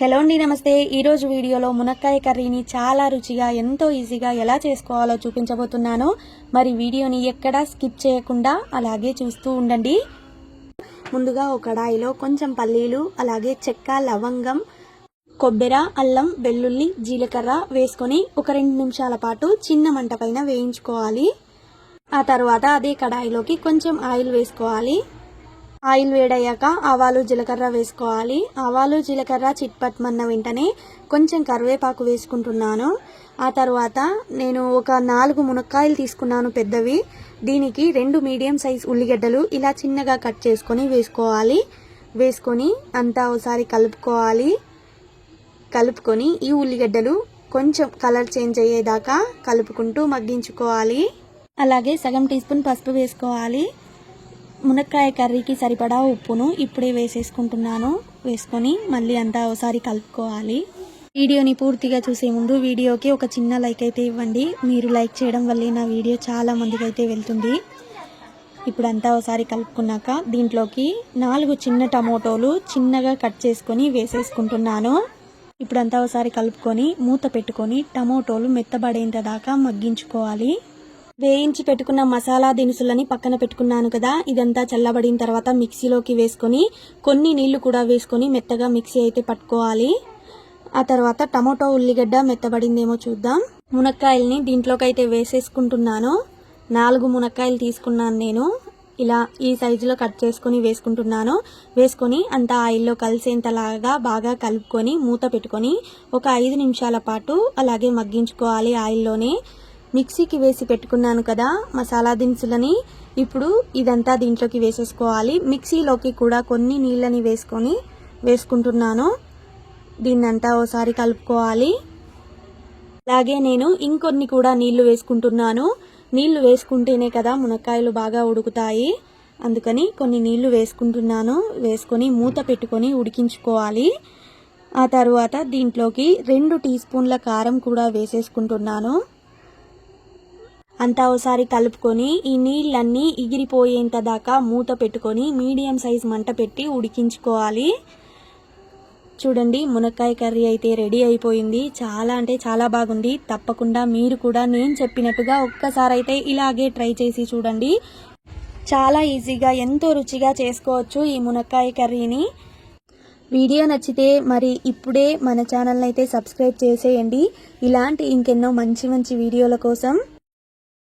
Hello అండి నమస్తే. ఈరోజు వీడియోలో మునక్కాయ కర్రీని చాలా రుచిగా ఎంతో ఈజీగా ఎలా చేసుకోవాలో చూపించబోతున్నాను. మరి వీడియోని ఎక్కడా స్కిప్ చేయకుండా అలాగే చూస్తూ ఉండండి. ముందుగా ఒక కడాయిలో కొంచెం పల్లీలు అలాగే చెక్క లవంగం కొబ్బెర అల్లం వెల్లుల్లి జీలకర్ర వేసుకొని ఒక రెండు నిమిషాల పాటు చిన్న మంట పైన వేయించుకోవాలి. ఆ తర్వాత అదే కడాయిలోకి కొంచెం ఆయిల్ వేసుకోవాలి. ఆయిల్ వేడయ్యాక ఆవాలు జీలకర్ర వేసుకోవాలి. ఆవాలు జీలకర్ర చిట్పట్మన్న వెంటనే కొంచెం కరివేపాకు వేసుకుంటున్నాను. ఆ తర్వాత నేను ఒక నాలుగు మునక్కాయలు తీసుకున్నాను పెద్దవి. దీనికి రెండు మీడియం సైజ్ ఉల్లిగడ్డలు ఇలా చిన్నగా కట్ చేసుకొని వేసుకోవాలి. వేసుకొని అంతా ఒకసారి కలుపుకోవాలి. కలుపుకొని ఈ ఉల్లిగడ్డలు కొంచెం కలర్ చేంజ్ అయ్యేదాకా కలుపుకుంటూ మగ్గించుకోవాలి. అలాగే సగం టీ స్పూన్ పసుపు వేసుకోవాలి. మునక్కాయ కర్రీకి సరిపడా ఉప్పును ఇప్పుడే వేసేసుకుంటున్నాను. వేసుకొని మళ్ళీ అంతా ఒకసారి కలుపుకోవాలి. వీడియోని పూర్తిగా చూసే ముందు వీడియోకి ఒక చిన్న లైక్ అయితే ఇవ్వండి. మీరు లైక్ చేయడం వల్లే నా వీడియో చాలా మందికి అయితే వెళ్తుంది. ఇప్పుడంతా ఒకసారి కలుపుకున్నాక దీంట్లోకి నాలుగు చిన్న టమోటోలు చిన్నగా కట్ చేసుకొని వేసేసుకుంటున్నాను. ఇప్పుడంతా ఒకసారి కలుపుకొని మూత పెట్టుకొని టమోటోలు మెత్తబడేంత దాకా మగ్గించుకోవాలి. వేయించి పెట్టుకున్న మసాలా దినుసులని పక్కన పెట్టుకున్నాను కదా. ఇదంతా చల్లబడిన తర్వాత మిక్సీలోకి వేసుకొని కొన్ని నీళ్ళు కూడా వేసుకొని మెత్తగా మిక్సీ అయితే పట్టుకోవాలి. ఆ తర్వాత టమోటో ఉల్లిగడ్డ మెత్తబడిందేమో చూద్దాం. మునక్కాయల్ని దీంట్లోకి అయితే వేసేసుకుంటున్నాను. నాలుగు మునక్కాయలు తీసుకున్నాను నేను. ఇలా ఈ సైజులో కట్ చేసుకొని వేసుకుంటున్నాను. వేసుకొని అంతా ఆయిల్లో కలిసేంతలాగా బాగా కలుపుకొని మూత పెట్టుకొని ఒక ఐదు నిమిషాల పాటు అలాగే మగ్గించుకోవాలి ఆయిల్లోనే. మిక్సీకి వేసి పెట్టుకున్నాను కదా మసాలా దినుసులని. ఇప్పుడు ఇదంతా దీంట్లోకి వేసేసుకోవాలి. మిక్సీలోకి కూడా కొన్ని నీళ్ళని వేసుకొని వేసుకుంటున్నాను. దీన్నంతా ఓసారి కలుపుకోవాలి. అలాగే నేను ఇంకొన్ని కూడా నీళ్ళు వేసుకుంటున్నాను. నీళ్ళు వేసుకుంటేనే కదా మునక్కాయలు బాగా ఉడుకుతాయి. అందుకని కొన్ని నీళ్ళు వేసుకుంటున్నాను. వేసుకొని మూత పెట్టుకొని ఉడికించుకోవాలి. ఆ తర్వాత దీంట్లోకి రెండు టీ స్పూన్ల కారం కూడా వేసేసుకుంటున్నాను. అంతా ఒకసారి కలుపుకొని ఈ నీళ్ళన్నీ ఎగిరిపోయేంత దాకా మూత పెట్టుకొని మీడియం సైజ్ మంట పెట్టి ఉడికించుకోవాలి. చూడండి మునక్కాయ కర్రీ అయితే రెడీ అయిపోయింది. చాలా అంటే చాలా బాగుంది. తప్పకుండా మీరు కూడా నేను చెప్పినట్టుగా ఒక్కసారి అయితే ఇలాగే ట్రై చేసి చూడండి. చాలా ఈజీగా ఎంతో రుచిగా చేసుకోవచ్చు ఈ మునక్కాయ కర్రీని. వీడియో నచ్చితే మరి ఇప్పుడే మన ఛానల్ని అయితే సబ్స్క్రైబ్ చేసేయండి. ఇలాంటి ఇంకెన్నో మంచి మంచి వీడియోల కోసం